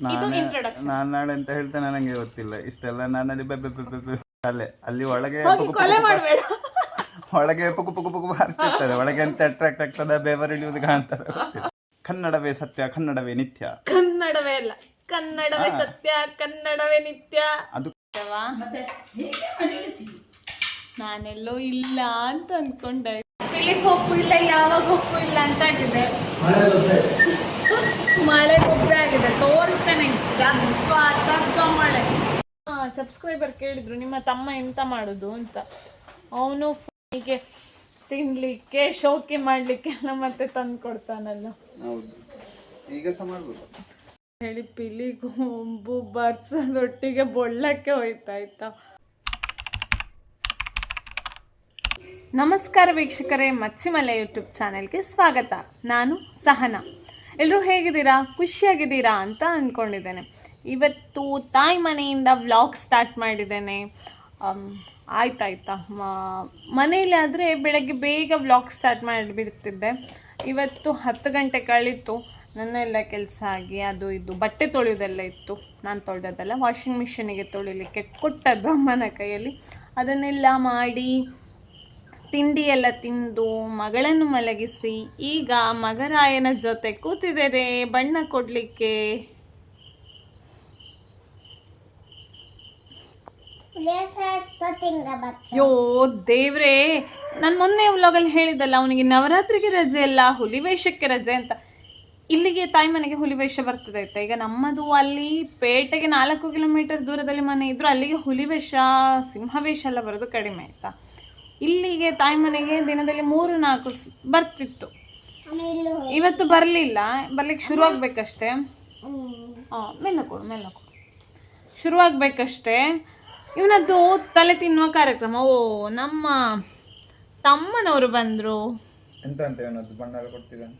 ಇದು ನಾನೇ ನಾನು ನಾಳೆ ಅಂತ ಹೇಳ್ತೇನೆ ನನಗೆ ಗೊತ್ತಿಲ್ಲ. ಇಷ್ಟೆಲ್ಲ ನಾನು ಅಲ್ಲಿ ಬೆಬ್ಬೆ ಬೆಬ್ಬೆ ಅಲ್ಲೇ ಅಲ್ಲಿ ಒಳಗೆ ಒಳಗೆ ಪುಕು ಪುಕು ಪುಕು ಹಾರಿಸ್ತಿರ್ತದೆ ಒಳಗೆ ಅಂತ ಅಟ್ರಾಕ್ಟ್ ಆಗ್ತದೆ ಬೆವರಿಳಿಯುವುದು ಕಾಣ್ತದೆ. ಕನ್ನಡವೇ ಸತ್ಯ ಕನ್ನಡವೇ ನಿತ್ಯ. ಕನ್ನಡವೇ ಅಲ್ಲ ಕನ್ನಡವೇ ಸತ್ಯ ಕನ್ನಡವೇ ನಿತ್ಯ. ಅದು? ನಾನೆಲ್ಲೋ ಇಲ್ಲ ಅಂತ ಅನ್ಕೊಂಡೆ. ಇಲ್ಲಿಗೆ ಹೋಗ್ಬಿಡ್ಲ ಇಲ್ಲ ಯಾವಾಗ ಹೋಗ್ಬಿಡ್ಲ ಇಲ್ಲ ಅಂತ ಆಗಿದೆ. ಮಳೆ ಗೊಬ್ಬರ ಆಗಿದೆ. ತೋರಿಸ್ತೇನೆ. ಮಳೆ. ಸಬ್ಸ್ಕ್ರೈಬರ್ ಕೇಳಿದ್ರು ನಿಮ್ಮ ತಮ್ಮ ಎಂತ ಮಾಡುದು ಅಂತ. ಅವನು ಹೀಗೆ ತಿನ್ಲಿಕ್ಕೆ ಶೋಕಿ ಮಾಡ್ಲಿಕ್ಕೆಲ್ಲ ಮತ್ತೆ ತಂದು ಕೊಡ್ತಾನಲ್ಲ. ಹೌದು. ಈಗ ಹೇಳಿ ಪಿಲಿ ಗೊಂಬು ಬರ್ಸದೊಟ್ಟಿಗೆ ಬೊಳ್ಳಕ್ಕೆ ಹೋಯ್ತಾ ಆಯ್ತಾ ನಮಸ್ಕಾರ ವೀಕ್ಷಕರೇ ಮಚ್ಚಿಮಲೆ ಯೂಟ್ಯೂಬ್ ಚಾನೆಲ್ಗೆ ಸ್ವಾಗತ. ನಾನು ಸಹನಾ. ಎಲ್ಲರೂ ಹೇಗಿದ್ದೀರಾ? ಖುಷಿಯಾಗಿದ್ದೀರಾ ಅಂತ ಅಂದ್ಕೊಂಡಿದ್ದೇನೆ ಇವತ್ತು ತಾಯಿ ಮನೆಯಿಂದ ವ್ಲಾಗ್ ಸ್ಟಾರ್ಟ್ ಮಾಡಿದ್ದೇನೆ. ಆಯ್ತಾಯ್ತಾ? ಮನೆಯಲ್ಲಿ ಆದರೆ ಬೆಳಗ್ಗೆ ಬೇಗ ವ್ಲಾಗ್ ಸ್ಟಾರ್ಟ್ ಮಾಡಿಬಿಡ್ತಿದ್ದೆ. ಇವತ್ತು ಹತ್ತು ಗಂಟೆ ಕಳೀತು. ನನ್ನೆಲ್ಲ ಕೆಲಸ ಆಗಿ, ಅದು ಇದು, ಬಟ್ಟೆ ತೊಳೆಯೋದೆಲ್ಲ ಇತ್ತು. ನಾನು ತೊಳೆದದಲ್ಲ ವಾಷಿಂಗ್ ಮಿಷಿನಿಗೆ ತೊಳಿಲಿಕ್ಕೆ ಕೊಟ್ಟದ್ದು ಅಮ್ಮನ ಕೈಯಲ್ಲಿ. ಅದನ್ನೆಲ್ಲ ಮಾಡಿ ತಿಂಡಿ ಎಲ್ಲ ತಿಂದು ಮಗಳನ್ನು ಮಲಗಿಸಿ ಈಗ ಮಗರಾಯನ ಜೊತೆ ಕೂತಿದ್ದೇನೆ. ಬಣ್ಣ ಕೊಡ್ಲಿಕ್ಕೆ. ಯೋ ದೇವ್ರೇ, ನಾನು ಮೊನ್ನೆ ವ್ಲಾಗಲ್ಲಿ ಹೇಳಿದ್ದಲ್ಲ, ಅವನಿಗೆ ನವರಾತ್ರಿಗೆ ರಜೆ ಇಲ್ಲ ಹುಲಿ ವೇಷಕ್ಕೆ ರಜೆ ಅಂತ. ಇಲ್ಲಿಗೆ ತಾಯಿ ಮನೆಗೆ ಹುಲಿ ವೇಷ ಬರ್ತದೆ ಆಯ್ತಾ? ಈಗ ನಮ್ಮದು ಅಲ್ಲಿ ಪೇಟೆಗೆ ನಾಲ್ಕು ಕಿಲೋಮೀಟರ್ ದೂರದಲ್ಲಿ ಮನೆ ಇದ್ರು, ಅಲ್ಲಿಗೆ ಹುಲಿ ವೇಷ, ಸಿಂಹ ವೇಷ ಎಲ್ಲ ಬರೋದು ಕಡಿಮೆ ಆಯ್ತಾ? ಇಲ್ಲಿಗೆ ತಾಯಿ ಮನೆಗೆ ದಿನದಲ್ಲಿ ಮೂರು ನಾಲ್ಕು ಸ್- ಬರ್ತಿತ್ತು. ಇವತ್ತು ಬರಲಿಲ್ಲ ಬರ್ಲಿಕ್ಕೆ ಶುರುವಾಗಬೇಕಷ್ಟೇ ಹಾಂ ಮೆಲ್ಲ ಕೊಡು ಮೆಲ್ಲ ಕೊಡು. ಶುರುವಾಗಬೇಕಷ್ಟೇ ಇವನದ್ದು ತಲೆ ತಿನ್ನುವ ಕಾರ್ಯಕ್ರಮ. ಓ ನಮ್ಮ ತಮ್ಮನವರು ಬಂದರು. ಎಂತ ಅಂತ ಏನದು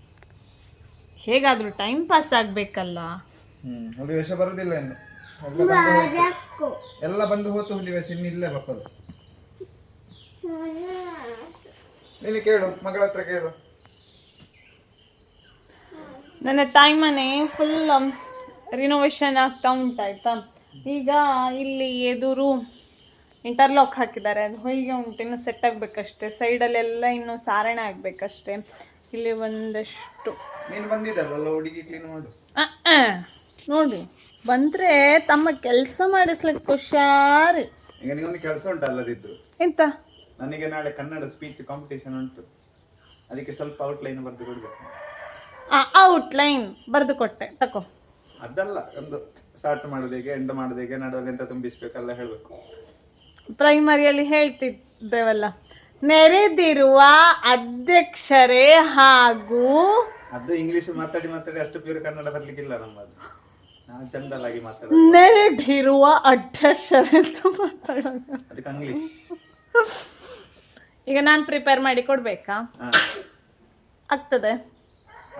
ಹೇಗಾದರೂ ಟೈಮ್ ಪಾಸ್ ಆಗಬೇಕಲ್ಲ. ಹ್ಮ್ ಹುಲಿ ವೇಷ ಬರುದಿಲ್ಲ ಇನ್ನು. ಎಲ್ಲ ಬಂದು ಹೋಯ್ತು. ಎಲ್ಲ ಬಂದು ಹೋತು ಹುಲಿ ವೇಷ ಇನ್ನು ಇಲ್ಲೇ ಬಪ್ಪದು ನೀನು ಕೇಳು ಮಗಳ ಹತ್ರ ಕೇಳು. ನನ್ನ ತಾಯಿ ಮನೆ ಫುಲ್ ರಿನೋವೇಷನ್ ಆಗ್ತಾ ಉಂಟಾಯ್ತಾ ಈಗ ಇಲ್ಲಿ ಎದುರು ಇಂಟರ್ಲಾಕ್ ಹಾಕಿದ್ದಾರೆ. ಅದು ಹೊಯ್ಗೆ ಉಂಟು ಇನ್ನು ಸೆಟ್ ಆಗಬೇಕಷ್ಟೇ. ಸೈಡಲ್ಲೆಲ್ಲ ಇನ್ನು ಸಾರಣೆ ಆಗಬೇಕಷ್ಟೇ. ಇಲ್ಲಿ ಒಂದಷ್ಟು. ನೀನು ಬಂದಿದ್ದಲ್ಲ ಹುಡುಗಿ ಕ್ಲೀನ್ ಮಾಡು. ನೋಡಿ. ಬಂದರೆ ತಮ್ಮ ಕೆಲಸ ಮಾಡಿಸ್ಲಿಕ್ಕೆ ಹುಷಾರು. ಕೆಲಸ ಎಂತ? ನನಗೆ ನಾಳೆ ಕನ್ನಡ ಸ್ಪೀಚ್ ಕಾಂಪಿಟೇಷನ್ ಉಂಟು. ಅದಕ್ಕೆ ಸ್ವಲ್ಪ ಔಟ್ಲೈನ್ ಬರೆದು ಕೊಡ್ಬೇಕು. ಔಟ್ಲೈನ್ ಬರೆದು ಕೊಟ್ಟೆ. ತಕೋ. ಅದಲ್ಲ ಒಂದು ಸ್ಟಾರ್ಟ್ ಮಾಡೋದು ಹೇಗೆ ಎಂಡ್ ಮಾಡೋದು ಹೇಗೆ ನಡುವಲ್ಲಿ ಎಂತ ತುಂಬಿಸ್ಬೇಕಲ್ಲ ಹೇಳಬೇಕು. ಪ್ರೈಮರಿಯಲ್ಲಿ ಹೇಳ್ತಿದ್ದೇವಲ್ಲ ನೆರೆದಿರುವ ಅಧ್ಯಕ್ಷರೇ ಹಾಗೂ ಅದು ಇಂಗ್ಲಿಷ್ ಮಾತಾಡಿ ಮಾತಾಡಿ ಅಷ್ಟು ಪ್ಯೂರ್ ಕನ್ನಡ ಬರ್ಲಿಕ್ಕಿಲ್ಲ ನಮ್ಮದು. ನಾವು ಚಂದಲಾಗಿ ಆಗಿ ಮಾತಾಡೋದು. ನೆರೆದಿರುವ ಅಧ್ಯಕ್ಷರೇ ಅಂತ ಮಾತಾಡೋದು ಅದಕ್ಕೆ ಇಂಗ್ಲಿಷ್ ಈಗ ನಾನು ಪ್ರಿಪೇರ್ ಮಾಡಿ ಕೊಡ್ಬೇಕಾ? ಆಗ್ತದೆ.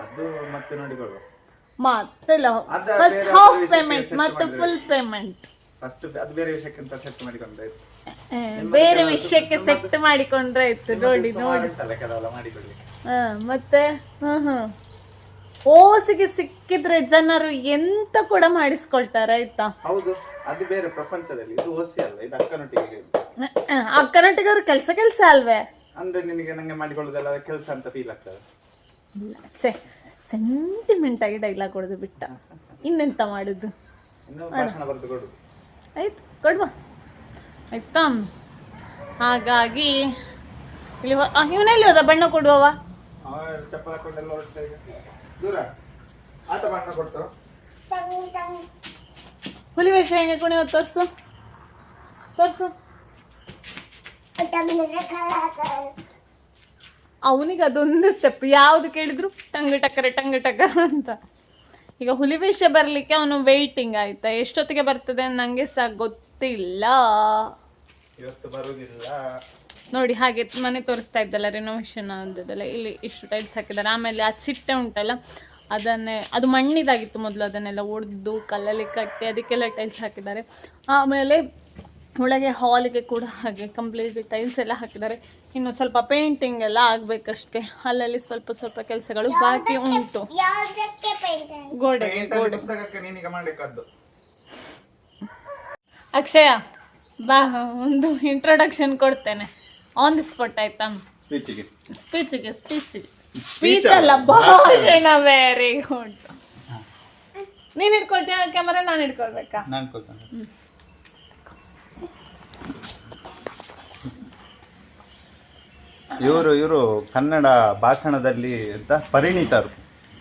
ಅದು ಮತ್ತೆ ನೋಡಿಕೊಳ್ಳುವ ಮತ್ತೆಲ್ಲ ಅದ ಫಸ್ಟ್ ಬೇರೆ ಹಾಫ್ ವಿಷಯಕ್ಕೆ ಪೇಮೆಂಟ್ set ಮತ್ತೆ ಮಾಡಿದ್ರೆ. ಫುಲ್ ಪೇಮೆಂಟ್ ಫಸ್ಟ್ ಅದು ಬೇರೆ ಸೆಟ್ ವಿಷಯಕ್ಕೆ ಸೆಟ್ ಮಾಡಿಕೊಂಡ್ರೆ ಆಯ್ತು. ನೋಡಿ ನೋಡಿ. ಕೆಲವೆಲ್ಲ ಹಾ, ಮತ್ತೆ? ಹ್ಮ್ ಹ್ಮ್. ಓಸಿಗೆ ಸಿಕ್ಕಿದ್ರೆ ಜನರು ಎಂತ ಕೂಡ ಮಾಡಿಸ್ಕೊಳ್ತಾರೆ ಆಯ್ತಾ? ಹೌದು ಅದು ಬೇರೆ ಪ್ರಪಂಚದಲ್ಲಿ ಇದು ಓಸಿ ಅಲ್ಲ ಇದು ಅಕ್ಕನೊಟ್ಟಿಗೆ ಇದು. ಅಕ್ಕನೊಟ್ಟಿಗೆ ಕೆಲಸ ಕೆಲಸ ಅಲ್ವೇ? ಅಂದ್ರೆ ನಿನಗೆ ನಂಗೆ ಮಾಡಿಕೊಳ್ಳೋದೆಲ್ಲ ಕೆಲಸ ಅಂತ ಫೀಲ್ ಆಗ್ತದೆ. ಛೇ ಸೆಂಟಿಮೆಂಟ್ ಆಗಿ ಡೈಲಾಗ್ ಕೊಡೋದು ಬಿಟ್ಟ. ಇನ್ನೆಂತ ಮಾಡುದು? ಇನ್ನು ಭಾಷಣ ಬರೆದು ಕೊಡು. ಆಯ್ತು ಕೊಡುವ. ಆಯ್ತಾ? ಹಾಗಾಗಿ ಇಲ್ಲಿ ಇವನಲ್ಲಿ ಹೋದ? ಬಣ್ಣ ಕೊಡುವವ? ಚಪ್ಪಲ ಹಾಕೊಂಡೆಲ್ಲ ಹೊರಡ್ತಾ ದೂರ. ಆತ ಬಣ್ಣ ಕೊಟ್ಟು ಹುಲಿ ವೇಷ ಹೆಂಗೆ ಕುಣಿವ ತೋರಿಸು? ತೋರಿಸು. ಅವನಿಗೆ ಅದೊಂದು ಸ್ಟೆಪ್ ಯಾವುದು ಕೇಳಿದ್ರು ಟಂಗ ಟಕ್ಕರೆ ಟಂಗ ಟಕ್ಕರ ಅಂತ. ಈಗ ಹುಲಿ ವೇಷ ಬರಲಿಕ್ಕೆ ಅವನು ವೆಯ್ಟಿಂಗ್ ಆಯ್ತಾ? ಎಷ್ಟೊತ್ತಿಗೆ ಬರ್ತದೆ? ನನಗೆ ಸಹ ಗೊತ್ತಿಲ್ಲ. ಇವತ್ತು ಬರುವುದಿಲ್ಲ. ನೋಡಿ ಹಾಗೆ ಮನೆ ತೋರಿಸ್ತಾ ಇದ್ದಲ್ಲ ರಿನೋವೇಷನ್ ಅಂದದಲ್ಲ ಇಲ್ಲಿ ಇಷ್ಟು ಟೈಲ್ಸ್ ಹಾಕಿದ್ದಾರೆ. ಆಮೇಲೆ ಆ ಚಿಟ್ಟೆ ಉಂಟಲ್ಲ ಅದನ್ನೇ ಅದು ಮಣ್ಣಿದಾಗಿತ್ತು ಮೊದಲು ಅದನ್ನೆಲ್ಲ ಒಡೆದು ಕಲ್ಲಲ್ಲಿ ಕಟ್ಟಿ ಅದಕ್ಕೆಲ್ಲ ಟೈಲ್ಸ್ ಹಾಕಿದ್ದಾರೆ. ಆಮೇಲೆ ಒಳಗೆ ಹಾಲಿಗೆ ಕೂಡ ಹಾಗೆ ಕಂಪ್ಲೀಟ್ ಟೈಲ್ಸ್ ಎಲ್ಲ ಹಾಕಿದ್ದಾರೆ. ಇನ್ನು ಸ್ವಲ್ಪ ಪೇಂಟಿಂಗ್ ಎಲ್ಲ ಆಗಬೇಕಷ್ಟೇ. ಅಲ್ಲಲ್ಲಿ ಸ್ವಲ್ಪ ಸ್ವಲ್ಪ ಕೆಲಸಗಳು ಬಾಕಿ ಉಂಟು. ಗೋಡೆ ಗೋಡೆ. ಅಕ್ಷಯ ಬಾ ಒಂದು ಇಂಟ್ರೊಡಕ್ಷನ್ ಕೊಡ್ತೇನೆ. ಆನ್ ದಿ ಸ್ಪಾಟ್ ಆಯ್ತಾ ಸ್ಪೀಚಿಗೆ ಸ್ಪೀಚಿಗೆ ಸ್ಪೀಚಿಗೆ ಸ್ಪೀಚ್ ಅಲ್ಲ ಭಾಷಣ ವೆರಿ ಗುಡ್ ನೀನ್ ಇಟ್ಕೊಳ್ತೀಯ ಕ್ಯಾಮರಾ ನಾನು ಇಟ್ಕೊಳ್ಬೇಕಾ ನಾನು ಕೊಡ್ತೇನೆ. ಇವರು ಇವರು ಕನ್ನಡ ಭಾಷಣದಲ್ಲಿ ಅಂತ ಪರಿಣಿತರು.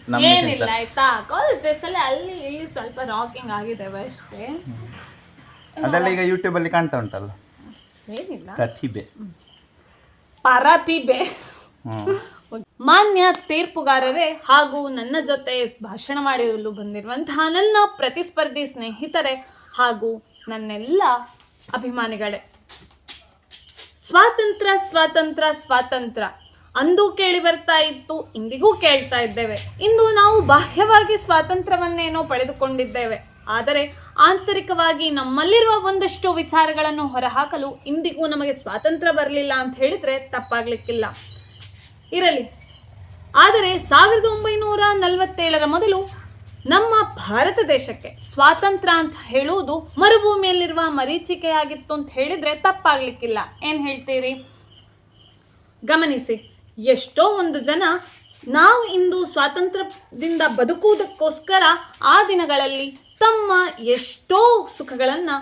ನಮ್ಗೆ ಏನಿಲ್ಲ ಆಯ್ತಾ? ಕಾಲೇಜ್ ಡೇಸ್ ಅಲ್ಲಿ ಅಲ್ಲಿ ಇಲ್ಲಿ ಸ್ವಲ್ಪ ರಾಕಿಂಗ್ ಆಗಿದೆ ಅಷ್ಟೇ. ಅದೆಲ್ಲ ಈಗ ಯೂಟ್ಯೂಬ್ ಅಲ್ಲಿ ಕಾಣ್ತಾ ಉಂಟಲ್ಲ? ಏನಿಲ್ಲ. ಪ್ರತಿಭೆ ಪರತಿಬೆ ಮಾನ್ಯ ತೀರ್ಪುಗಾರರೇ ಹಾಗೂ ನನ್ನ ಜೊತೆ ಭಾಷಣ ಮಾಡಲು ಬಂದಿರುವಂತಹ ನನ್ನ ಪ್ರತಿಸ್ಪರ್ಧಿ ಸ್ನೇಹಿತರೆ ಹಾಗೂ ನನ್ನೆಲ್ಲ ಅಭಿಮಾನಿಗಳೇ. ಸ್ವಾತಂತ್ರ್ಯ ಸ್ವಾತಂತ್ರ್ಯ ಸ್ವಾತಂತ್ರ್ಯ. ಅಂದು ಕೇಳಿ ಬರ್ತಾ ಇತ್ತು ಇಂದಿಗೂ ಕೇಳ್ತಾ ಇದ್ದೇವೆ. ಇಂದು ನಾವು ಬಾಹ್ಯವಾಗಿ ಸ್ವಾತಂತ್ರ್ಯವನ್ನೇನೋ ಪಡೆದುಕೊಂಡಿದ್ದೇವೆ. ಆದರೆ ಆಂತರಿಕವಾಗಿ ನಮ್ಮಲ್ಲಿರುವ ಒಂದಷ್ಟು ವಿಚಾರಗಳನ್ನು ಹೊರಹಾಕಲು ಇಂದಿಗೂ ನಮಗೆ ಸ್ವಾತಂತ್ರ್ಯ ಬರಲಿಲ್ಲ ಅಂತ ಹೇಳಿದ್ರೆ ತಪ್ಪಾಗ್ಲಿಕ್ಕಿಲ್ಲ. ಇರಲಿ. ಆದರೆ ಸಾವಿರದ ಒಂಬೈನೂರ ನಲವತ್ತೇಳರ ಮೊದಲು ನಮ್ಮ ಭಾರತ ದೇಶಕ್ಕೆ ಸ್ವಾತಂತ್ರ್ಯ ಅಂತ ಹೇಳುವುದು ಮರುಭೂಮಿಯಲ್ಲಿರುವ ಮರೀಚಿಕೆಯಾಗಿತ್ತು ಅಂತ ಹೇಳಿದ್ರೆ ತಪ್ಪಾಗ್ಲಿಕ್ಕಿಲ್ಲ. ಏನ್ ಹೇಳ್ತೀರಿ? ಗಮನಿಸಿ. ಎಷ್ಟೋ ಒಂದು ಜನ ನಾವು ಇಂದು ಸ್ವಾತಂತ್ರ್ಯದಿಂದ ಬದುಕುವುದಕ್ಕೋಸ್ಕರ ಆ ದಿನಗಳಲ್ಲಿ ತಮ್ಮ ಎಷ್ಟೋ ಸುಖಗಳನ್ನು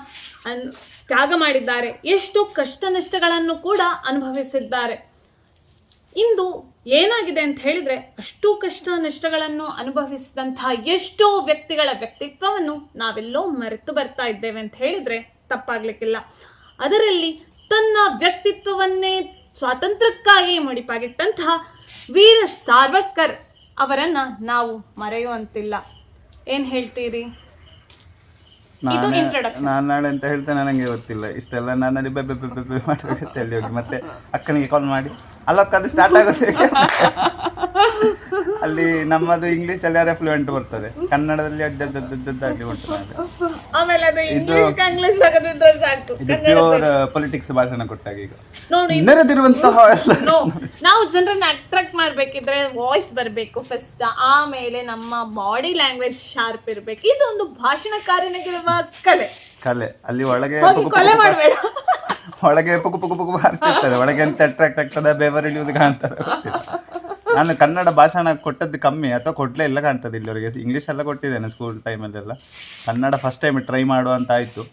ತ್ಯಾಗ ಮಾಡಿದ್ದಾರೆ, ಎಷ್ಟೋ ಕಷ್ಟ ನಷ್ಟಗಳನ್ನು ಕೂಡ ಅನುಭವಿಸಿದ್ದಾರೆ. ಇಂದು ಏನಾಗಿದೆ ಅಂತ ಹೇಳಿದ್ರೆ, ಅಷ್ಟು ಕಷ್ಟ ನಷ್ಟಗಳನ್ನು ಅನುಭವಿಸಿದಂತಹ ಎಷ್ಟೋ ವ್ಯಕ್ತಿಗಳ ವ್ಯಕ್ತಿತ್ವವನ್ನು ನಾವೆಲ್ಲೋ ಮರೆತು ಬರ್ತಾ ಇದ್ದೇವೆ ಅಂತ ಹೇಳಿದ್ರೆ ತಪ್ಪಾಗ್ಲಿಕ್ಕಿಲ್ಲ. ಅದರಲ್ಲಿ ತನ್ನ ವ್ಯಕ್ತಿತ್ವವನ್ನೇ ಸ್ವಾತಂತ್ರ್ಯಕ್ಕಾಗಿ ಮುಡಿಪಾಗಿಟ್ಟಂತಹ ವೀರ ಸಾರ್ವರ್ಕರ್ ಅವರನ್ನು ನಾವು ಮರೆಯುವಂತಿಲ್ಲ. ಏನು ಹೇಳ್ತೀರಿ? ನಾನೇ ನಾಳೆ ಅಂತ ಹೇಳ್ತೇನೆ ನನಗೆ ಗೊತ್ತಿಲ್ಲ ಇಷ್ಟೆಲ್ಲ ನಾನು ಅಲ್ಲಿ ಬೆಬ್ಬೆ ಮಾಡಬೇಕಂತ ಹೇಳಿ ಹೋಗಿ ಮತ್ತೆ ಅಕ್ಕನಿಗೆ ಕಾಲ್ ಮಾಡಿ ಅಲ್ಲಕ್ಕ ಅದು ಸ್ಟಾರ್ಟ್ ಹೇಗೆ? ಅಲ್ಲಿ ನಮ್ಮದು ಇಂಗ್ಲಿಷ್ ಅಲ್ಲಿ ಯಾರೇ ಫ್ಲೂಯೆಂಟ್ ಬರ್ತದೆ? ಕನ್ನಡದಲ್ಲಿ ಇಂಗ್ಲಿಷ್ ಆಗದಿದ್ರೆ ಸಾಕು. ಇದು ಪ್ಯೂರ್ ಪೊಲಿಟಿಕ್ಸ್ ಭಾಷಣ ಕೊಟ್ಟಾಗ ಈಗ. ನೆರೆದಿರುವಂತಹ ನಾವು ಜನರನ್ನ ಅಟ್ರಾಕ್ಟ್ ಮಾಡ್ಬೇಕಿದ್ರೆ ವಾಯ್ಸ್ ಬರಬೇಕು ಫಸ್ಟ್ ಆಮೇಲೆ ನಮ್ಮ ಬಾಡಿ ಲ್ಯಾಂಗ್ವೇಜ್ ಶಾರ್ಪ್ ಇರ್ಬೇಕು. ಇದೊಂದು ಭಾಷಣಕಾರನಿಗಿರುವ ಕಲೆ. ಕಲೆ. ಅಲ್ಲಿ ಒಳಗೆ ಕೊಲೆ ಮಾಡಬೇಡ. ಒಳಗೆ ಪುಕು ಪುಕು ಪುಕು ಹಾರ್ತಿರ್ತದೆ ಒಳಗೆ ಅಂತ ಅಟ್ರಾಕ್ಟ್ ಆಗ್ತದೆ ಬೇವರ್ ಇಳಿಯುವುದು ಕಾಣ್ತದೆ ಗೊತ್ತಿಲ್ಲ. ನಾನು ಕನ್ನಡ ಭಾಷಣ ಕೊಟ್ಟದ್ದು ಕಮ್ಮಿ ಅಥವಾ ಕೊಡ್ಲೇ ಇಲ್ಲ ಕಾಣ್ತದೆ ಇಲ್ಲಿವರೆಗೆ. ಇಂಗ್ಲೀಷ್ ಎಲ್ಲ ಕೊಟ್ಟಿದ್ದೇನೆ ಸ್ಕೂಲ್ ಟೈಮಲ್ಲೆಲ್ಲ ಕನ್ನಡ ಫಸ್ಟ್ ಟೈಮ್ ಟ್ರೈ ಮಾಡುವಂತ ಆಯ್ತು.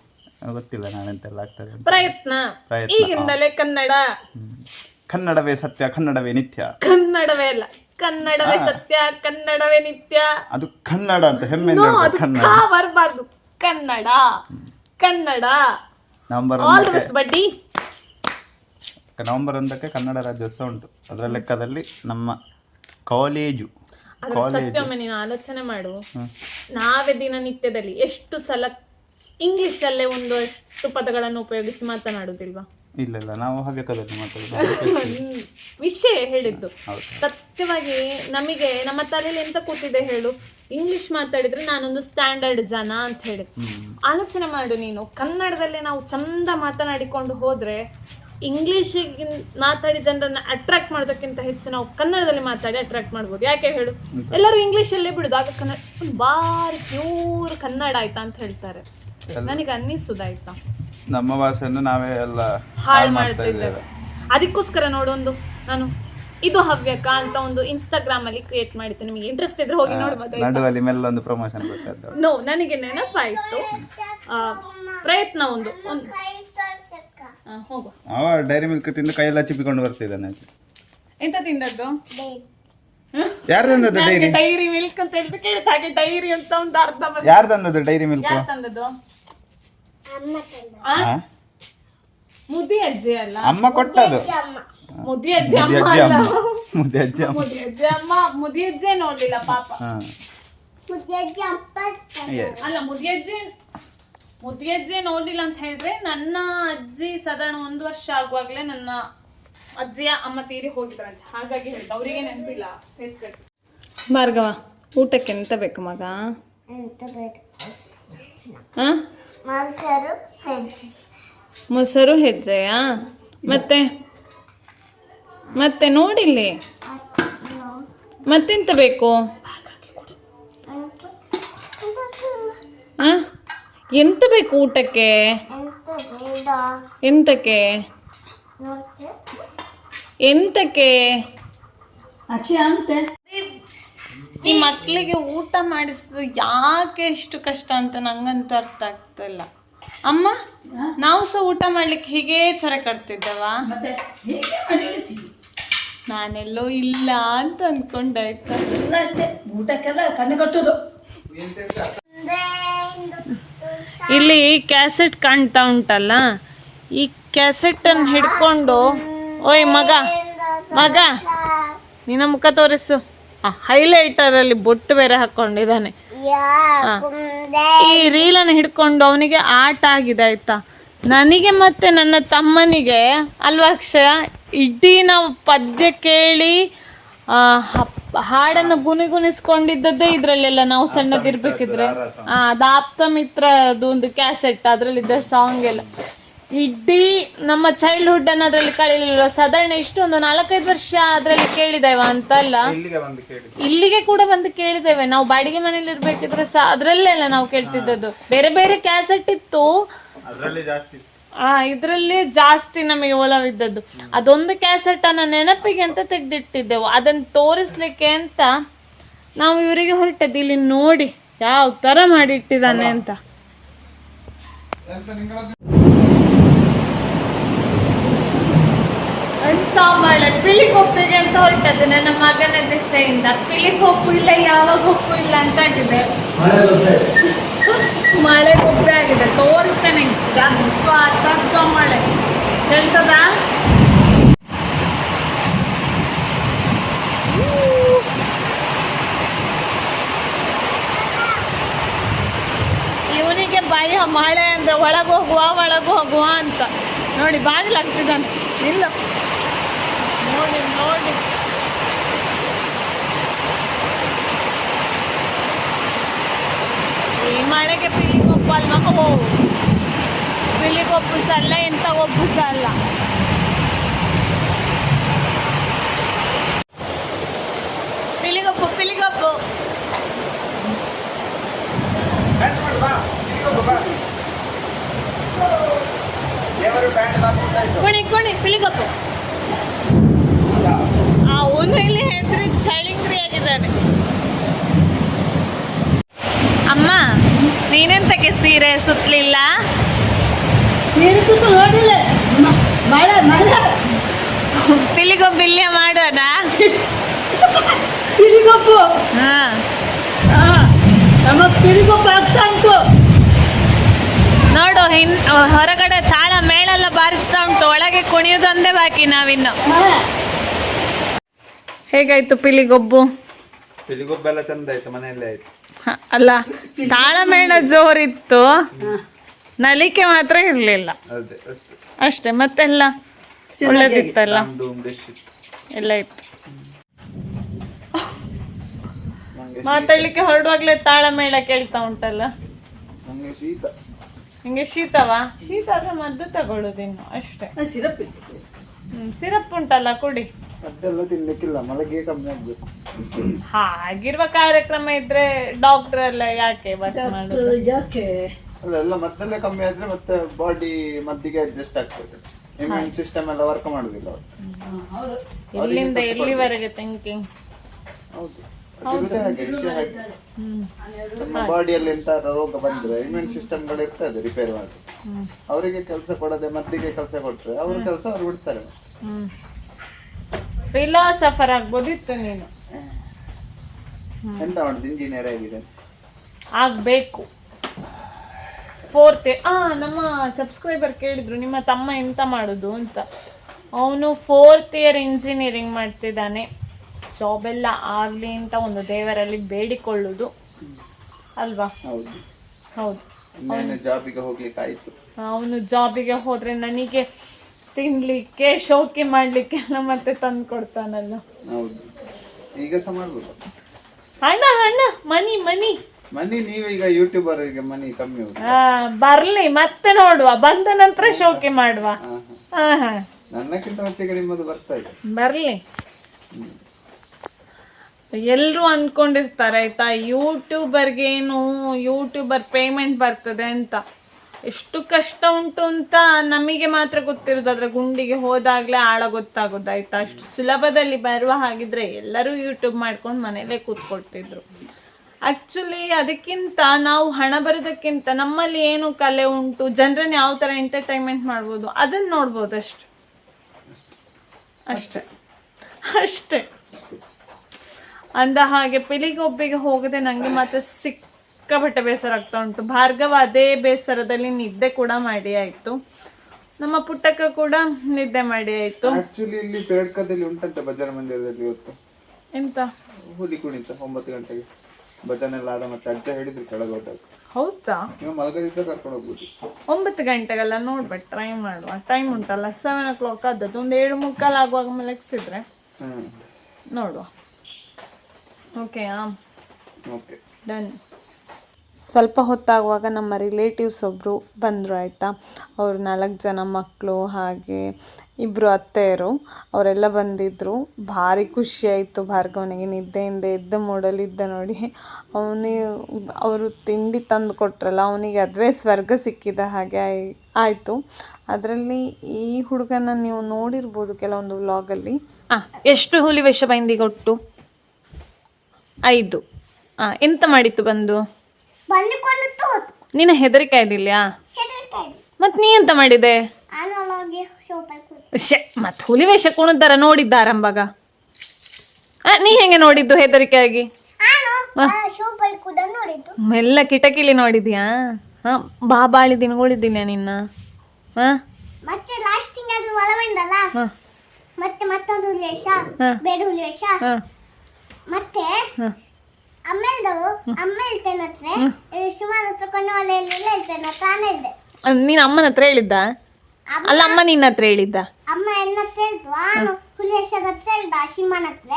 ಗೊತ್ತಿಲ್ಲ ನಾನೆಂತೆಲ್ಲ ಆಗ್ತದೆ ಅಂತ. ಪ್ರಯತ್ನ. ಪ್ರಯತ್ನ, ಈಗಿಂದಲೇ ಕನ್ನಡ. ಕನ್ನಡವೇ ಸತ್ಯ ಕನ್ನಡವೇ ನಿತ್ಯ. ಕನ್ನಡವೇ ಅಲ್ಲ. ಕನ್ನಡವೇ ಸತ್ಯ ಕನ್ನಡವೇ ನಿತ್ಯ. ಅದು ಕನ್ನಡ ಅಂತ ಹೆಮ್ಮೆಯಿಂದ ಹೇಳ್ತಾರೆ ಅದು ಕನ್ನಡ. ಕಾ ಬರಬಾರ್ದು. ಕನ್ನಡ. ಕನ್ನಡ. ನವಂಬರ್ ಆಲ್ ಒಂದಕ್ಕೆ ಬಡ್ಡಿ. ನವಂಬರ್ ಒಂದಕ್ಕೆ ಕನ್ನಡ ರಾಜ್ಯೋತ್ಸವ ಉಂಟು. ಅದರ ಲೆಕ್ಕದಲ್ಲಿ ನಮ್ಮ ಕಾಲೇಜು. ಸತ್ಯೊಮ್ಮೆ ನೀನು ಆಲೋಚನೆ ಮಾಡು. ನಾವೇ ದಿನನಿತ್ಯದಲ್ಲಿ ಎಷ್ಟು ಸಲ ಇಂಗ್ಲಿಷ್ ಅಲ್ಲೇ ಒಂದು ಅಷ್ಟು ಪದಗಳನ್ನು ಉಪಯೋಗಿಸಿ ಮಾತನಾಡುದಿಲ್ವಾ? ಇಲ್ಲ ಇಲ್ಲ ನಾವು ಹವ್ಯಕದಲ್ಲಿ ಮಾತಾಡೋದು ವಿಷಯ ಹೇಳಿದ್ದು. ಸತ್ಯವಾಗಿ ನಮಗೆ ನಮ್ಮ ತಲೆಯಲ್ಲಿ ಎಂತ ಕೂತಿದೆ ಹೇಳು. ಇಂಗ್ಲಿಷ್ ಮಾತಾಡಿದ್ರೆ ನಾನೊಂದು ಸ್ಟ್ಯಾಂಡರ್ಡ್ ಜನ ಅಂತ ಹೇಳಿ. ಆಲೋಚನೆ ಮಾಡು ನೀನು. ಕನ್ನಡದಲ್ಲೇ ನಾವು ಚಂದ ಮಾತನಾಡಿಕೊಂಡು ಹೋದ್ರೆ ಇಂಗ್ಲಿಷ್ ಮಾತಾಡಿ ಜನರನ್ನ ಅಟ್ರಾಕ್ಟ್ ಮಾಡೋದಕ್ಕಿಂತ ಹೆಚ್ಚು ನಾವು ಕನ್ನಡದಲ್ಲಿ ಮಾತಾಡಿ ಅಟ್ರಾಕ್ಟ್ ಮಾಡ್ಬೋದು. ಯಾಕೆ ಹೇಳು? ಎಲ್ಲರೂ ಇಂಗ್ಲಿಷಲ್ಲೇ ಬಿಡುದು. ಆಗ ಕನ್ನಡ ಬಾರಿ ಪ್ಯೂರ್ ಕನ್ನಡ ಆಯ್ತಾ ಅಂತ ಹೇಳ್ತಾರೆ. ನನಗೆ ಅನ್ನಿಸುದಾಯ್ತಾ ನಮ್ಮ ಭಾಷೆಯನ್ನು ನಾವೇ ಎಲ್ಲ ಹಾಳು ಮಾಡ್ತಿದ್ದೇವೆ. ಅದಕ್ಕೋಸ್ಕರ ನೋಡೊಂದು ನಾನು ಇದು ಹವ್ಯಕ ಅಂತ ಒಂದು ಇನ್ಸ್ಟಾಗ್ರಾಮ್ ಅಲ್ಲಿ ಕ್ರಿಯೇಟ್ ಮಾಡಿದ್ದೆ. ನಿಮಗೆ ಇಂಟ್ರೆಸ್ಟ್ ಇದ್ರೆ ಹೋಗಿ ನೋಡ್ಬೋದು ಒಂದು ಪ್ರಮೋಷನ್ ನೋ ನನಗೆ ನೆನಪಾಯ್ತು. ಆ, ಪ್ರಯತ್ನ ಒಂದು ಒಂದು ಕೈ ತೋರ್ಸಕ್ಕ ಆ, ಹೋಗು. ಅವ ಡೈರಿ ಮಿಲ್ಕ್ ತಿಂದು ಕೈಯೆಲ್ಲ ಚಿಪ್ಪಿಕೊಂಡು ಬರ್ತಿದ್ದಾನೆ. ಎಂತ ತಿಂದದ್ದು? ಯಾರು ತಂದದ್ದು ಡೈರಿ? ಡೈರಿ ಮಿಲ್ಕ್ ಅಂತ ಹೇಳಿದ್ರೆ ಕೇಳಿದ ಹಾಗೆ ಡೈರಿ ಅಂತ ಒಂದು ಅರ್ಧ ಬಂತು. ಯಾರು ತಂದದ್ದು ಡೈರಿ ಮಿಲ್ಕ್? ಯಾರು ತಂದದ್ದು? ಅಮ್ಮ ತಂದ ಆ? ಮುದಿ ಅಜ್ಜಿ ಅಲ್ಲ? ಅಮ್ಮ ಕೊಟ್ಟದ್ದು. ಅಮ್ಮ. ಮುದಿ ಅಜ್ಜಿ ಮುದಿ ಅಮ್ಮ ಅಜ್ಜಿ ಅಲ್ಲ? ಅಮ್ಮ. ಮುದಿ ಅಜ್ಜಿ ಅಮ್ಮ. ಮುದಿ ಅಜ್ಜಿ ಅಮ್ಮ ಮುದಿ ಅಜ್ಜಿ ನೋಡ್ಲಿಲ್ಲ ಪಾಪ. ಹಾ. ಅಲ್ಲ ಅಪ್ಪ ತಂದ. ಮುದಿಯಜ್ಜಿ ನೋಡ್ಲಿಲ್ಲ ಅಂತ ಹೇಳಿದ್ರೆ ನನ್ನ ಅಜ್ಜಿ ಸಾಧಾರಣ ಒಂದು ವರ್ಷ ಆಗುವಾಗಲೇ ನನ್ನ ಅಜ್ಜಿಯ ಅಮ್ಮ ತೀರಿ ಹೋಗಿದ್ರಂತೆ ಹಾಗಾಗಿ ಹೇಳ್ತಾ ಅವರಿಗೆ ನೆನಪಿಲ್ಲ. ಫೇಸ್ ಭಾರ್ಗವ ಊಟಕ್ಕೆ ಎಂತ ಬೇಕು ಮಗ? ಹಾ ಮೊಸರು ಹೆಜ್ಜೆಯ ಮೊಸರು ಹೆಜ್ಜೆಯಾ? ಮತ್ತೆ? ಮತ್ತೆ ನೋಡಿಲ್ಲಿ? ಮತ್ತೆಂತ ಬೇಕು? ಆ? ಎಂತ ಬೇಕು ಊಟಕ್ಕೆ? ಎಂತಕ್ಕೆ? ಎಂತಕ್ಕೆ? ಈ ಮಕ್ಕಳಿಗೆ ಊಟ ಮಾಡಿಸೋದು ಯಾಕೆ ಇಷ್ಟು ಕಷ್ಟ ಅಂತ ನಂಗಂತೂ ಅರ್ಥ ಆಗ್ತಿಲ್ಲ ಅಮ್ಮ ನಾವು ಸಹ ಊಟ ಮಾಡ್ಲಿಕ್ಕೆ ಹೀಗೆ ಚೊರೆ ಕಟ್ತಿದ್ದವ? ನಾನೆಲ್ಲೋ ಇಲ್ಲ ಅಂತ ಅನ್ಕೊಂಡಾಯ್ತು? ಅಷ್ಟೇ ಊಟಕ್ಕೆಲ್ಲ ಕಣ್ಣು ಕಟ್ಟೋದು. ಇಲ್ಲಿ ಕ್ಯಾಸೆಟ್ ಕಾಣ್ತಾ ಉಂಟಲ್ಲ? ಈ ಕ್ಯಾಸೆಟ್ ಅನ್ನು ಹಿಡ್ಕೊಂಡು ಓಯ್ ಮಗ ಮಗ ನಿನ್ನ ಮುಖ ತೋರಿಸು. ಹೈಲೈಟರ್ ಅಲ್ಲಿ ಬೊಟ್ಟು ಬೇರೆ ಹಾಕೊಂಡಿದ್ದಾನೆ. ಯಾ ಹಾ. ಕುಂದೆ. ಈ ರೀಲನ್ನು ಹಿಡ್ಕೊಂಡು ಅವನಿಗೆ ಆಟ ಆಗಿದೆ ಆಯ್ತಾ? ನನಗೆ ಮತ್ತೆ ನನ್ನ ತಮ್ಮನಿಗೆ ಅಲ್ವಾ ಅಕ್ಷಯ? ಇಡೀ ನಾವು ಪದ್ಯ ಕೇಳಿ ಹಾಡನ್ನು ಗುಣಿಗುಣಿಸ್ಕೊಂಡಿದ್ದದ್ದೇ ಇದ್ರಲ್ಲೆಲ್ಲ ನಾವು ಸಣ್ಣದಿರ್ಬೇಕಿದ್ರೆ. ಆ, ದಾಪ್ತ ಆಪ್ತ ಮಿತ್ರ ಅದು ಒಂದು ಕ್ಯಾಸೆಟ್ ಅದ್ರಲ್ಲಿದ್ದ ಸಾಂಗ್ ಎಲ್ಲ. ಇಡೀ ನಮ್ಮ ಚೈಲ್ಡ್ಹುಡ್ ಅನ್ನ ಅದ್ರಲ್ಲಿ ಕಳೀಲಿಲ್ಲ ಸಾಧಾರಣ ಇಷ್ಟೊಂದು ನಾಲ್ಕೈದು ವರ್ಷ ಅದ್ರಲ್ಲಿ ಕೇಳಿದೇವ ಅಂತಲ್ಲ? ಇಲ್ಲಿಗೆ ಬಂದು ಕೇಳಿ ಇಲ್ಲಿಗೆ ಕೂಡ ಬಂದು ಕೇಳಿದ್ದೇವೆ ನಾವು ಬಾಡಿಗೆ ಮನೇಲಿ ಇರ್ಬೇಕಿದ್ರೆ ಸಹ ಅದ್ರಲ್ಲೆಲ್ಲ ನಾವು ಕೇಳ್ತಿದ್ದದ್ದು. ಬೇರೆ ಬೇರೆ ಕ್ಯಾಸೆಟ್ ಇತ್ತು. ಅದರಲ್ಲಿ ಜಾಸ್ತಿ ಆ, ಇದರಲ್ಲಿ ಜಾಸ್ತಿ ನಮಗೆ ಒಲವಿದ್ದದ್ದು ಅದೊಂದು ಕ್ಯಾಸೆಟ್ ಅನ್ನ ನೆನಪಿಗೆ ಅಂತ ತೆಗೆದಿಟ್ಟಿದ್ದೆವು. ಅದನ್ನ ತೋರಿಸ್ಲಿಕ್ಕೆ ಅಂತ ನಾವು ಇವರಿಗೆ ಹೊರಟದ್ದು. ಇಲ್ಲಿ ನೋಡಿ, ಯಾವ ತರ ಮಾಡಿಟ್ಟಿದ್ದಾನೆ ಅಂತ. ಎಂತ ಮಳೆ ಪಿಲಿಗೊಪ್ಪಿಗೆ ಅಂತ ಹೊರಟದ್ದು ನನ್ನ ಮಗನ ದಿಸೆಯಿಂದ. ಪಿಲಿಗೊಪ್ಪು ಇಲ್ಲ ಯಾವಾಗ ಗೊಪ್ಪು ಇಲ್ಲ ಅಂತ ಆಗಿದೆ. ಮಳೆ ಗೊಬ್ಬೆ ಆಗಿದೆ. ತೋರಿಸ್ತೇನೆ. ಜಗ್ಗ ತಗ್ಗ ಮಳೆ. ಹೇಳ್ತದ? ಇವನಿಗೆ ಭಯ ಮಳೆ ಅಂದ್ರೆ ಒಳಗೆ ಹೋಗುವ ಒಳಗೆ ಹೋಗುವ ಅಂತ. ನೋಡಿ ಬಾಗಿಲಾಗ್ತಿದ್ದಾನೆ. ಇಲ್ಲ. ನೋಡಿ ನೋಡಿ ಈ ಮಳೆಗೆ ಪಿಲಿಗೊಪ್ಪು ಅಲ್ವಾ? ಹೋ ಪಿಲಿಗೊಪ್ಪು ಸಹ ಅಲ್ಲ ಎಂತ ಒಬ್ಬು ಸಹ ಅಲ್ಲ ಪಿಲಿಗೊಪ್ಪು ಪಿಲಿಗೊಪ್ಪು. ಕೊಣಿ ಕೊಣಿ ಅವನು ಇಲ್ಲಿ ಹೆಸರು ಚಳಿಂಗ್ರಿ ಆಗಿದ್ದಾನೆ. ಅಮ್ಮ ನೀನೆಂತಕ್ಕೆ ಸೀರೆ ಸುತ್ತಲಿಲ್ಲ ಮಳೆ ಪಿಲಿಗೊಬ್ಬಿಲ್ಯ ಮಾಡೋಣ? ಪಿಲಿಗೊಬ್ಬು ನಮ್ಮ ಪಿಲಿಗೊಬ್ಬು ಆಗ್ತಾ ಉಂಟು. ನೋಡು ಹಿನ್ ಹೊರಗಡೆ ತಾಳ ಮೇಳೆಲ್ಲ ಬಾರಿಸ್ತಾ ಉಂಟು. ಒಳಗೆ ಕುಣಿಯೋದೊಂದೇ ಬಾಕಿ ನಾವಿನ್ನು. ಹೇಗಾಯ್ತು ಪಿಲಿಗೊಬ್ಬು? ಎಲ್ಲ ಚಂದ ಆಯ್ತು ಮನೆಯಲ್ಲೇ ಆಯ್ತು. ಹ, ಅಲ್ಲ ತಾಳಮೇಳ ಜೋರಿತ್ತು. ನಲಿಕೆ ಮಾತ್ರ ಇರಲಿಲ್ಲ. ಅಷ್ಟೇ. ಅಷ್ಟೇ ಮತ್ತೆಲ್ಲ? ಒಳ್ಳೇದಿತ್ತಲ್ಲ? ಎಲ್ಲ ಇತ್ತು. ಮಾತಾಡ್ಲಿಕ್ಕೆ ಹೊರಡುವಾಗ್ಲೇ ತಾಳಮೇಳ ಕೇಳ್ತಾ ಉಂಟಲ್ಲ? ಹಿಂಗೆ ನಿಂಗೆ ಶೀತವಾ? ಶೀತ ಆದ್ರೆ ಮದ್ದು ತಗೊಳ್ಳೋದಿನ್ನು ಅಷ್ಟೇ. ಸಿರಪ್ ಉಂಟಲ್ಲ ಕುಡಿ. ಅದೆಲ್ಲ ತಿನ್ಲಿಕ್ಕಿಲ್ಲ ಮಲಗಿ ಕಮ್ಮಿ ಆಗ್ಬೇಕು. ಹಾಗಿರುವ ಕಾರ್ಯಕ್ರಮ ಇದ್ರೆ ಡಾಕ್ಟರ್ ಎಲ್ಲ ಯಾಕೆ ವರ್ಕ್ ಮಾಡೋದು? ಯಾಕೆ? ಅಲ್ಲ ಎಲ್ಲ ಮದ್ದಲ್ಲೇ ಕಮ್ಮಿ ಆದ್ರೆ ಮತ್ತೆ ಬಾಡಿ ಮದ್ದಿಗೆ ಅಡ್ಜಸ್ಟ್ ಆಗ್ತದೆ. ಇಮ್ಯೂನ್ ಸಿಸ್ಟಮ್ ಎಲ್ಲ ವರ್ಕ್ ಮಾಡುದಿಲ್ಲ ಅವ್ರು. ಹೌದು. ಎಲ್ಲಿಂದ ಎಲ್ಲಿವರೆಗೆ ಥಿಂಕಿಂಗ್ ಹೌದು. ಅದಿರುದೇ ಹಾಗೆ ವಿಷಯ ಹಾಗೆ. ನಮ್ಮ ಬಾಡಿಯಲ್ಲಿ ಎಂತ ರೋಗ ಬಂದ್ರೆ ಇಮ್ಯೂನ್ ಸಿಸ್ಟಮ್ಗಳು ಇರ್ತದೆ ರಿಪೇರ್ ಮಾಡಿ ಅವರಿಗೆ ಕೆಲಸ ಕೊಡದೆ ಮದ್ದಿಗೆ ಕೆಲಸ ಕೊಡ್ತಾರೆ ಅವ್ರ ಕೆಲಸ ಅವ್ರು ಬಿಡ್ತಾರೆ. ಹ್ಮ್. ಫಿಲಾಸಫರ್ ಆಗ್ಬೋದಿತ್ತು ನೀನು. ಎಂತ ಮಾಡುದು? ಇಂಜಿನಿಯರ್ ಆಗಿದೆ ಆಗ್ಬೇಕು. ಫೋರ್ತ್ ಆ ನಮ್ಮ ಸಬ್ಸ್ಕ್ರೈಬರ್ ಕೇಳಿದ್ರು ನಿಮ್ಮ ತಮ್ಮ ಎಂತ ಮಾಡುದು ಅಂತ. ಅವನು ಫೋರ್ತ್ ಇಯರ್ ಇಂಜಿನಿಯರಿಂಗ್ ಮಾಡ್ತಿದ್ದಾನೆ. ಜಾಬ್ ಎಲ್ಲ ಆಗಲಿ ಅಂತ ಒಂದು ದೇವರಲ್ಲಿ ಬೇಡಿಕೊಳ್ಳುದು. ಅಲ್ವಾ? ಹೌದು. ಜಾಬಿಗೆ ಹೋಗ್ಲಿಕ್ಕೆ ಆಯ್ತು ಅವನು ಜಾಬಿಗೆ ಹೋದ್ರೆ ನನಗೆ ತಿನ್ಲಿಕ್ಕೆ ಶೋಕಿ ಮಾಡ್ಲಿಕ್ಕೆಲ್ಲ ಮತ್ತೆ ತಂದು ಕೊಡ್ತಾನಲ್ಲ. ಹೌದು. ಈಗ ಸಹ ಮಾಡ್ಬೋದು. ಅಣ್ಣ ಹಣ ಮನಿ ಮನಿ. ಮನಿ ನೀವೀಗ ಯೂಟ್ಯೂಬರ್ ಈಗ ಮನಿ ಕಮ್ಮಿ ಉಂಟು? ಆ, ಬರ್ಲಿ ಮತ್ತೆ ನೋಡುವ. ಬಂದ ನಂತರ ಶೋಕಿ ಮಾಡುವ. ಹಾ ಹಾ. ನನ್ನಕ್ಕಿಂತ ಮುಂಚೆಗೆ ನಿಮ್ಮದು ಬರ್ತಾ ಇದೆ. ಬರ್ಲಿ. ಎಲ್ಲರೂ ಅನ್ಕೊಂಡಿರ್ತಾರೆ ಆಯ್ತಾ? ಯೂಟ್ಯೂಬರ್ಗೇನು ಯೂಟ್ಯೂಬರ್ ಪೇಮೆಂಟ್ ಬರ್ತದೆ ಅಂತ. ಎಷ್ಟು ಕಷ್ಟ ಉಂಟು ಅಂತ ನಮಗೆ ಮಾತ್ರ ಗೊತ್ತಿರೋದು. ಅದರ ಗುಂಡಿಗೆ ಹೋದಾಗಲೇ ಆಳ ಗೊತ್ತಾಗೋದು ಆಯ್ತಾ ಅಷ್ಟು ಸುಲಭದಲ್ಲಿ ಬರುವ ಹಾಗಿದ್ರೆ ಎಲ್ಲರೂ ಯೂಟ್ಯೂಬ್ ಮಾಡ್ಕೊಂಡು ಮನೆಯಲ್ಲೇ ಕೂತ್ಕೊಳ್ತಿದ್ರು. ಆ್ಯಕ್ಚುಲಿ ಅದಕ್ಕಿಂತ ನಾವು ಹಣ ಬರೋದಕ್ಕಿಂತ ನಮ್ಮಲ್ಲಿ ಏನು ಕಲೆ ಉಂಟು, ಜನರನ್ನು ಯಾವ ಥರ ಎಂಟರ್ಟೈನ್ಮೆಂಟ್ ಮಾಡ್ಬೋದು, ಅದನ್ನು ನೋಡ್ಬೋದು ಅಷ್ಟು. ಅಷ್ಟೇ. ಅಷ್ಟೇ. ಅಂದ ಹಾಗೆ ಪಿಲಿಗೊಬ್ಬಿಗೆ ಹೋಗದೆ ನನಗೆ ಮಾತ್ರ ಸಿಕ್ಕಾಪಟ್ಟೆ ಬೇಸರ ಆಗ್ತಾ ಉಂಟು. ಭಾರ್ಗವ ಅದೇ ಬೇಸರದಲ್ಲಿ ನಿದ್ದೆ ಕೂಡ ಮಾಡಿ ಆಯಿತು. ನಮ್ಮ ಪುಟ್ಟಕ್ಕ ಕೂಡ ನಿದ್ದೆ ಮಾಡಿ ಆಯಿತು. ಆಕ್ಚುಲಿ ಇಲ್ಲಿ ಪೇಡ್ಕದಲ್ಲಿ ಉಂಟಂತೆ ಭಜನ ಮಂದಿರದಲ್ಲಿ ಇವತ್ತು. ಎಂತ? ಹುಲಿ ಕುಣಿತ ಒಂಬತ್ತು ಗಂಟೆಗೆ ಭಜನೆ ಎಲ್ಲ ಆದ ಮತ್ತೆ ಅಜ್ಜ ಹೇಳಿದ್ರು ಕೆಳಗೆ ಹೋದಾಗ ಹೌದಾ? ನೀವು ಮಲಗದಿದ್ದ ಕರ್ಕೊಂಡು ಹೋಗ್ಬೋದು. ಒಂಬತ್ತು ಗಂಟೆಗೆಲ್ಲ ನೋಡ್ಬೇಕು ಟ್ರೈ ಮಾಡುವ. ಟೈಮ್ ಉಂಟಲ್ಲ ಸೆವೆನ್ ಓ ಕ್ಲಾಕ್ ಆದದ್ದು. ಒಂದು ಏಳು ಮುಕ್ಕಾಲು ಆಗುವಾಗ ಮಲಗಿಸಿದ್ರೆ ನೋಡುವ. ಓಕೆಯಾ ಓಕೆ ಡನ್ ಸ್ವಲ್ಪ ಹೊತ್ತಾಗುವಾಗ ನಮ್ಮ ರಿಲೇಟಿವ್ಸ್ ಒಬ್ಬರು ಬಂದರು, ಆಯಿತಾ? ಅವರು ನಾಲ್ಕು ಜನ ಮಕ್ಕಳು ಹಾಗೆ ಇಬ್ಬರು ಅತ್ತೆಯರು, ಅವರೆಲ್ಲ ಬಂದಿದ್ದರು ಭಾರಿ ಖುಷಿ ಆಯಿತು ಭಾರ್ಗವನಿಗೆ. ನಿದ್ದೆಯಿಂದ ಎದ್ದ ಮೂಡಲಿದ್ದ ನೋಡಿ ಅವನಿಗೆ ಅವರು ತಿಂಡಿ ತಂದು ಕೊಟ್ರಲ್ಲ, ಅವನಿಗೆ ಅದುವೇ ಸ್ವರ್ಗ ಸಿಕ್ಕಿದ ಹಾಗೆ ಆಯ್, ಆಯಿತು. ಅದರಲ್ಲಿ ಈ ಹುಡುಗನ ನೀವು ನೋಡಿರ್ಬೋದು ಕೆಲವೊಂದು ವ್ಲಾಗಲ್ಲಿ ಎಷ್ಟು ಹುಲಿ ವೇಷ ಬಂದಿಗೊಟ್ಟು ಐದು. ಎಂತ ಮಾಡಿತ್ತು ಬಂದು? ಬಂದುಕೊಂಡು ತೋತು. ನಿನ್ನ ಹೆದರಿಕೆ ಇದಿಲ್ಲ ಮತ್ ಮತ್ತು ನೀ ಎಂತ ಮಾಡಿದೆ? ಮತ್ ಹುಲಿ ವೇಷ ಕುಣಿದಾರ ನೋಡಿದ್ದ ಆರಂಭಾಗ ನೀ ಹೆಂಗೆ ನೋಡಿದ್ದು ಹೆದರಿಕೆಯಾಗಿ? ಮೆಲ್ಲ ಕಿಟಕಿಲಿ ನೋಡಿದ್ಯಾ? ಹಾ ಬಾ ಬಾಳಿ ದಿನಗಳಿದ್ದೀನ ನಿನ್ನ? ಹಾಂ? ಮತ್ತೆ ಲಾಸ್ಟಿಂಗ್ ಅದು ಒಳಗೊಂಡಲ್ಲ? ಹಾಂ. ಮತ್ತೆ ಮತ್ತೊಂದು ಹುಲಿ ವೇಷ ಬೇರೆ ಹುಲಿ ವೇಷ ಮತ್ತೆ ನಾನು ಅಮ್ಮನ ಹತ್ರ ಹೇಳಿದ್ದ? ಅಲ್ಲ ಅಮ್ಮ ನಿನ್ನ ಹತ್ರ ಹೇಳಿದ್ದ? ಅಮ್ಮ ಎನ್ನ ಹೇಳ್ತು. ಹೇಳ್ದ ಶಿಮ್ಮನ ಹತ್ರ.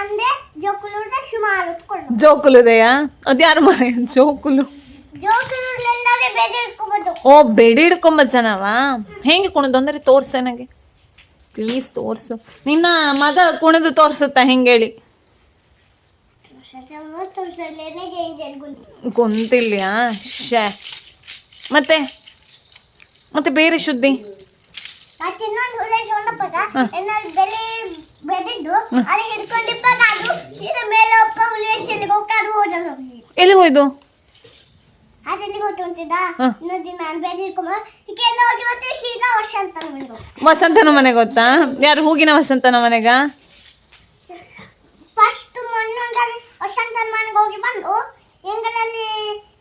ಅಂದ್ರೆ ಜೋಕುಲು ಸುಮಾರು ಹೊತ್ಕೊಂಡು ಜೋಕುಲುದೆಯಾ ಅದು ಯಾರು ಮನೆ ಜೋಕುಲು? ಓ ಬೆಡಿ ಹಿಡ್ಕೊಂಬ ಜನವಾ? ಹೆಂಗೆ ಕುಣದು? ಅಂದರೆ ತೋರ್ಸು ನನಗೆ. ಪ್ಲೀಸ್ ತೋರ್ಸು. ನಿನ್ನ ಮಗ ಕುಣಿದು ತೋರಿಸುತ್ತಾ ಹೆಂಗೆ ಹೇಳಿ? ಗೊಂತಿಲ್ಯಾ ಶೇ ಮತ್ತೆ? ಮತ್ತೆ ಬೇರೆ ಶುದ್ಧಿ? ಎಲ್ಲಿ ಹೋಯ್ದು? ವಸಂತನ ಮನೆ ಗೊತ್ತಾ ಯಾರು ಹೋಗಿನ ವಸಂತನ ಮನೆಗ? ಫಸ್ಟ್ ವಸಂತ ಮನೆಗೆ ಹೋಗಿ ಬಂದು ಎಂಗಳಲ್ಲಿ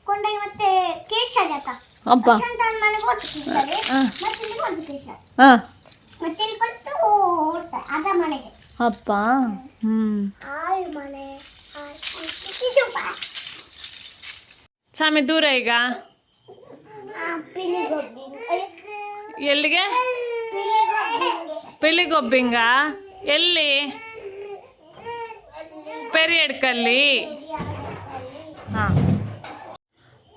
ಕೊಂಡೋಗಿ ಮತ್ತೆ ಕೇಶ ಆತ. ಅಬ್ಬ ವಸಂತ ಮನೆಗೆ ಹೋದ ಕೇಶರಿ ಮತ್ತೆ ಇಲ್ಲಿ ಹೋದ ಕೇಶರಿ. ಹಾ. ಮತ್ತೆ ಇಲ್ಲಿ ಬಂತು ಓಡ್ತಾರೆ ಅದ ಮನೆಗೆ. ಅಪ್ಪ ಹ್ಮ್. ಆಳು ಮನೆ. ಸ್ವಾಮಿ ದೂರ ಈಗ. ಎಲ್ಲಿಗೆ? ಪಿಲಿಗೊಬ್ಬಿ. ಪಿಲಿಗೊಬ್ಬಿಂಗ? ಎಲ್ಲಿ? ಪೆರಿಯಡ್ಕಲ್ಲಿ ಹಾಂ.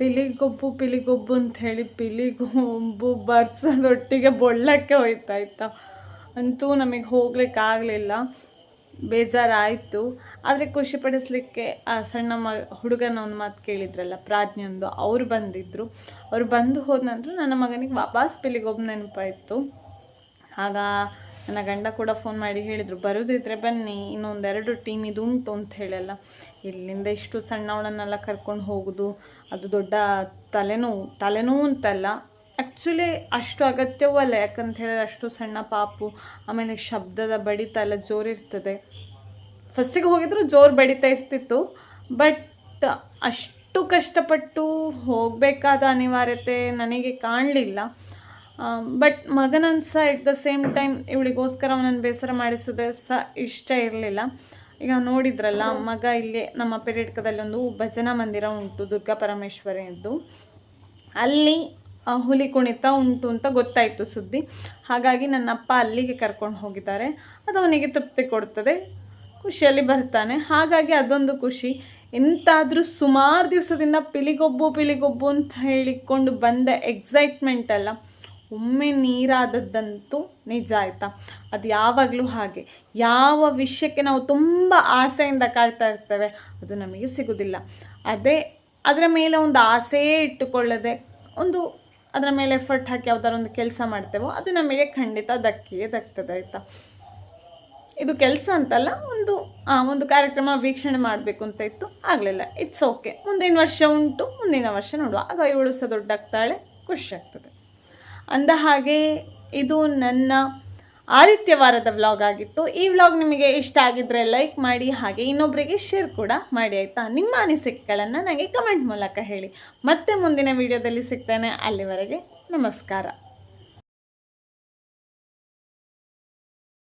ಪಿಲಿಗೊಬ್ಬು ಪಿಲಿಗೊಬ್ಬು ಅಂತ ಹೇಳಿ ಪಿಲಿಗೊಬ್ಬು ಬರ್ಸೋದೊಟ್ಟಿಗೆ ಬೊಳ್ಳಕ್ಕೆ ಹೋಯ್ತಾಯ್ತಾ. ಅಂತೂ ನಮಗೆ ಹೋಗ್ಲಿಕ್ಕೆ ಆಗಲಿಲ್ಲ ಬೇಜಾರಾಯಿತು. ಆದರೆ ಖುಷಿ ಪಡಿಸ್ಲಿಕ್ಕೆ ಆ ಸಣ್ಣ ಮ, ಹುಡುಗನ ಒಂದು ಮಾತು ಕೇಳಿದ್ರಲ್ಲ ಪ್ರಾಜ್ಞೆಯೊಂದು ಅವ್ರು ಬಂದಿದ್ದರು ಅವ್ರು ಬಂದು ಹೋದ ನಂತರ ನನ್ನ ಮಗನಿಗೆ ವಾಪಸ್ ಪಿಲಿಗೊಬ್ಬ ನೆನಪಾಯಿತು. ಆಗ ನನ್ನ ಗಂಡ ಕೂಡ ಫೋನ್ ಮಾಡಿ ಹೇಳಿದರು, ಬರೋದಿದ್ರೆ ಬನ್ನಿ, ಇನ್ನೊಂದೆರಡು ಟೀಮ್ ಇದು ಉಂಟು ಅಂತ ಹೇಳಲ್ಲ. ಇಲ್ಲಿಂದ ಇಷ್ಟು ಸಣ್ಣವಳನ್ನೆಲ್ಲ ಕರ್ಕೊಂಡು ಹೋಗೋದು, ಅದು ದೊಡ್ಡ ತಲೆನೋವು ತಲೆನೋವು ಅಂತಲ್ಲ ಆ್ಯಕ್ಚುಲಿ ಅಷ್ಟು ಅಗತ್ಯವೂ ಅಲ್ಲ ಯಾಕಂತ ಹೇಳಿದ್ರೆ ಅಷ್ಟು ಸಣ್ಣ ಪಾಪು, ಆಮೇಲೆ ಶಬ್ದದ ಬಡಿತ ಎಲ್ಲ ಜೋರಿರ್ತದೆ ಫಸ್ಟಿಗೆ ಹೋಗಿದ್ರು ಜೋರು ಬಡಿತಾ ಇರ್ತಿತ್ತು ಬಟ್ ಅಷ್ಟು ಕಷ್ಟಪಟ್ಟು ಹೋಗಬೇಕಾದ ಅನಿವಾರ್ಯತೆ ನನಗೆ ಕಾಣಲಿಲ್ಲ. ಬಟ್ ಮಗನನ್ನು ಸಹ ಎಟ್ ದ ಸೇಮ್ ಟೈಮ್ ಇವಳಿಗೋಸ್ಕರ ಅವನನ್ನು ಬೇಸರ ಮಾಡಿಸೋದೇ ಸಹ ಇಷ್ಟ ಇರಲಿಲ್ಲ. ಈಗ ನೋಡಿದ್ರಲ್ಲ, ಮಗ ಇಲ್ಲಿ ನಮ್ಮ ಪೆರೇಡ್ಕದಲ್ಲಿ ಒಂದು ಭಜನಾ ಮಂದಿರ ಉಂಟು, ದುರ್ಗಾ ಪರಮೇಶ್ವರಿಯದ್ದು. ಅಲ್ಲಿ ಹುಲಿ ಕುಣಿತ ಉಂಟು ಅಂತ ಗೊತ್ತಾಯಿತು ಸುದ್ದಿ. ಹಾಗಾಗಿ ನನ್ನ ಅಪ್ಪ ಅಲ್ಲಿಗೆ ಕರ್ಕೊಂಡು ಹೋಗಿದ್ದಾರೆ. ಅದು ಅವನಿಗೆ ತೃಪ್ತಿ ಕೊಡ್ತದೆ, ಖುಷಿಯಲ್ಲಿ ಬರ್ತಾನೆ. ಹಾಗಾಗಿ ಅದೊಂದು ಖುಷಿ. ಎಂತಾದರೂ ಸುಮಾರು ದಿವಸದಿಂದ ಪಿಲಿಗೊಬ್ಬು ಪಿಲಿಗೊಬ್ಬು ಅಂತ ಹೇಳಿಕೊಂಡು ಬಂದ ಎಕ್ಸೈಟ್ಮೆಂಟ್ ಅಲ್ಲ. ಒಮ್ಮೆ ನೀರಾದದ್ದಂತೂ ನಿಜ ಆಯಿತಾ? ಅದು ಯಾವಾಗಲೂ ಹಾಗೆ. ಯಾವ ವಿಷಯಕ್ಕೆ ನಾವು ತುಂಬ ಆಸೆಯಿಂದ ಕಾಯ್ತಾ ಇರ್ತೇವೆ, ಅದು ನಮಗೆ ಸಿಗೋದಿಲ್ಲ. ಅದೇ ಅದರ ಮೇಲೆ ಒಂದು ಆಸೆಯೇ ಇಟ್ಟುಕೊಳ್ಳದೆ ಒಂದು ಅದರ ಮೇಲೆ ಎಫರ್ಟ್ ಹಾಕಿ ಯಾವ್ದಾರ ಒಂದು ಕೆಲಸ ಮಾಡ್ತೇವೋ, ಅದು ನಮಗೆ ಖಂಡಿತ ದಕ್ಕಿಯೇ ದಕ್ತದೆ ಆಯಿತಾ? ಇದು ಕೆಲಸ ಅಂತಲ್ಲ, ಒಂದು ಒಂದು ಕಾರ್ಯಕ್ರಮ ವೀಕ್ಷಣೆ ಮಾಡಬೇಕು ಅಂತ ಇತ್ತು. ಆಗಲಿಲ್ಲ. ಇಟ್ಸ್ ಓಕೆ ಮುಂದಿನ ವರ್ಷ ಉಂಟು, ಮುಂದಿನ ವರ್ಷ ನೋಡುವ. ಆಗ ಇವಳು ಸಹ ದೊಡ್ಡಾಗ್ತಾಳೆ, ಖುಷಿ ಆಗ್ತದೆ. ಅಂದ ಹಾಗೆ ಇದು ನನ್ನ ಆದಿತ್ಯವಾರದ ವ್ಲಾಗ್ ಆಗಿತ್ತು. ಈ ವ್ಲಾಗ್ ನಿಮಗೆ ಇಷ್ಟ ಆಗಿದ್ರೆ ಲೈಕ್ ಮಾಡಿ, ಹಾಗೆ ಇನ್ನೊಬ್ಬರಿಗೆ ಶೇರ್ ಕೂಡ ಮಾಡಿ ಆಯಿತಾ? ನಿಮ್ಮ ಅನಿಸಿಕೆಗಳನ್ನು ನನಗೆ ಕಮೆಂಟ್ ಮೂಲಕ ಹೇಳಿ. ಮತ್ತೆ ಮುಂದಿನ ವಿಡಿಯೋದಲ್ಲಿ ಸಿಗ್ತೇನೆ. ಅಲ್ಲಿವರೆಗೆ ನಮಸ್ಕಾರ.